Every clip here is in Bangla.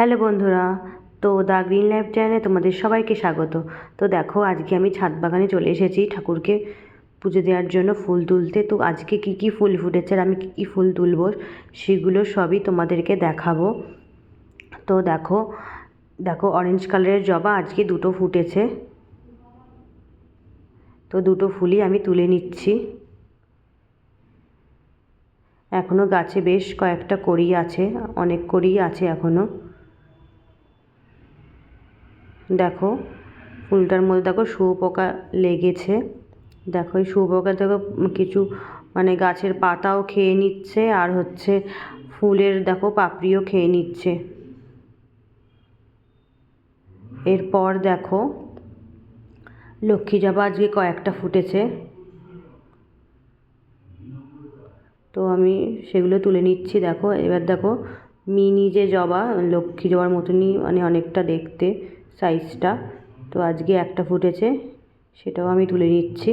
হ্যালো বন্ধুরা, তো দ্য গ্রিন লাইফ চ্যানেলে তোমাদের সবাইকে স্বাগত। তো দেখো, আজকে আমি ছাদ বাগানে চলে এসেছি ঠাকুরকে পুজো দেওয়ার জন্য ফুল তুলতে। তো আজকে কি কি ফুল ফুটেছে আর আমি কী কী ফুল তুলব সেগুলো সবই তোমাদেরকে দেখাবো। তো দেখো দেখো অরেঞ্জ কালারের জবা আজকে দুটো ফুটেছে। তো দুটো ফুলই আমি তুলে নিচ্ছি। এখনও গাছে বেশ কয়েকটা কড়ি আছে, অনেক কড়ি আছে এখনও দেখো, ফুলটার মধ্যে দেখো শুয়োপোকা লেগেছে। দেখো, এই শুয়োপোকা দেখো কিছু মানে গাছের পাতাও খেয়ে নিচ্ছে আর হচ্ছে ফুলের দেখো পাপড়িও খেয়ে নিচ্ছে। এরপর দেখো, লক্ষ্মী জবা আজকে কয়েকটা ফুটেছে। তো আমি সেগুলো তুলে নিচ্ছি, দেখো। এবার দেখো, মিনি যে জবা, লক্ষ্মী জবার মতনই মানে অনেকটা দেখতে। সাইজটা তো আজকে একটা ফুটেছে, সেটাও আমি তুলে নিচ্ছি।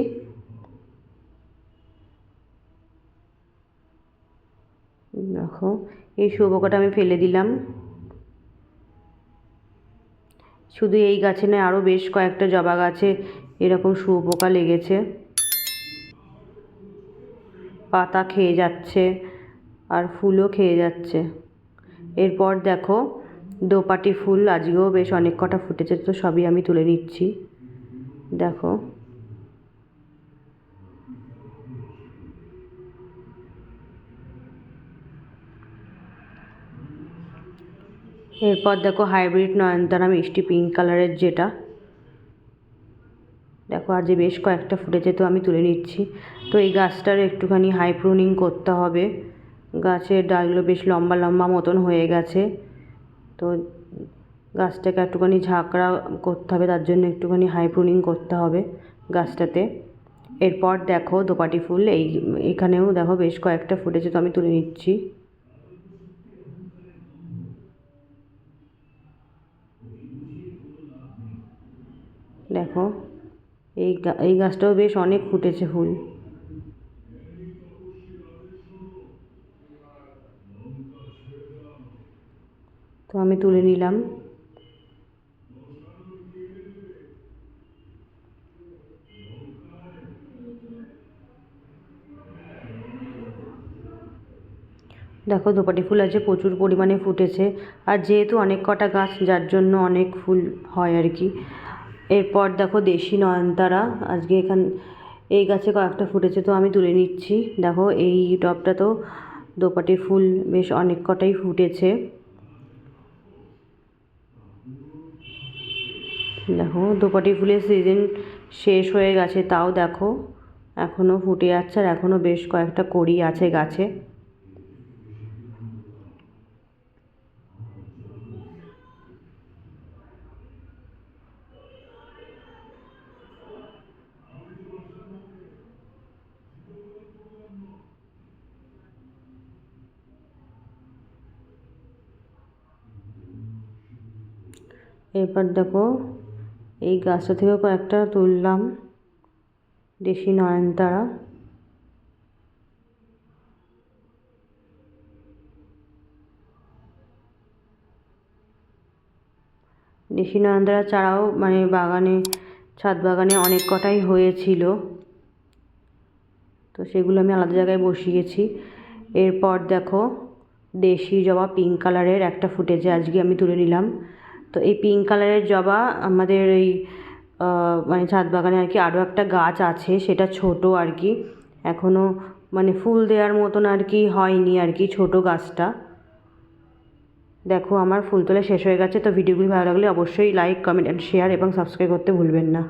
দেখো, এই শুয়োপোকাটা আমি ফেলে দিলাম। শুধু এই গাছে নয় আরও বেশ কয়েকটা জবা গাছে এরকম শুয়োপোকা লেগেছে। পাতা খেয়ে যাচ্ছে, আর ফুলও খেয়ে যাচ্ছে। এরপর দেখো দোপাটি ফুল, আজকেও বেশ অনেক কটা ফুটেছে, তো সবই আমি তুলে নিচ্ছি। দেখো। এরপর দেখো হাইব্রিড নয়নতারা মিষ্টি পিঙ্ক কালারের যেটা। দেখো, আজ বেশ কয়েকটা ফুটেছে, তো আমি তুলে নিচ্ছি। তো এই গাছটার একটুখানি হাই প্রুনিং করতে হবে। গাছের ডালগুলো বেশ লম্বা লম্বা মতন হয়ে গেছে। তো গাছটাকে একটুখানি ঝাঁকড়া করতে হবে, তার জন্য একটুখানি হাই প্রুনিং করতে হবে গাছটাতে। এরপর দেখো দোপাটি ফুল, এই এখানেও দেখো বেশ কয়েকটা ফুটেছে, তো আমি তুলে নিচ্ছি। দেখো, এই এই গাছটাও বেশ অনেক ফুটেছে ফুল। তো আমি তুলে নিলাম। দেখো দোপাটি ফুল আছে, প্রচুর পরিমাণে ফুটেছে। আর যেহেতু অনেক কটা গাছ, যার জন্য অনেক ফুল হয় আর কি। এরপর দেখো দেশি নয়নতারা, আজকে এখান, এই গাছে কয়েকটা ফুটেছে তো আমি তুলে নিচ্ছি। দেখো এই টবটাতেও দোপাটি ফুল বেশ অনেক কটাই ফুটেছে। দেখো, দোপাটি ফুলের সিজন শেষ হয়ে গেছে, তাও দেখো। এখনও ফুটে যাচ্ছে আর এখনও বেশ কয়েকটা কড়ি আছে গাছে। এরপর দেখো, এই গাছটা থেকেও কয়েকটা তুললাম, দেশি নয়নতারা। দেশি নয়নতারা চারাও মানে বাগানে, ছাদ বাগানে অনেক কটাই হয়েছিল। তো সেগুলো আমি আলাদা জায়গায় বসিয়েছি। এরপর দেখো, দেশি জবা পিঙ্ক কালারের একটা ফুটেজে আজকে আমি তুলে নিলাম। তো এই পিঙ্ক কালারের জবা আমাদের এই মানে ছাদ বাগানে আর কি আরও একটা গাছ আছে, সেটা ছোট আর কি। এখনও মানে ফুল দেওয়ার মতন আর কি হয়নি আর কি ছোট গাছটা। দেখো আমার ফুল তোলা শেষ হয়ে গেছে, তো ভিডিওগুলি ভালো লাগলে অবশ্যই লাইক কমেন্ট অ্যান্ড শেয়ার এবং সাবস্ক্রাইব করতে ভুলবেন না।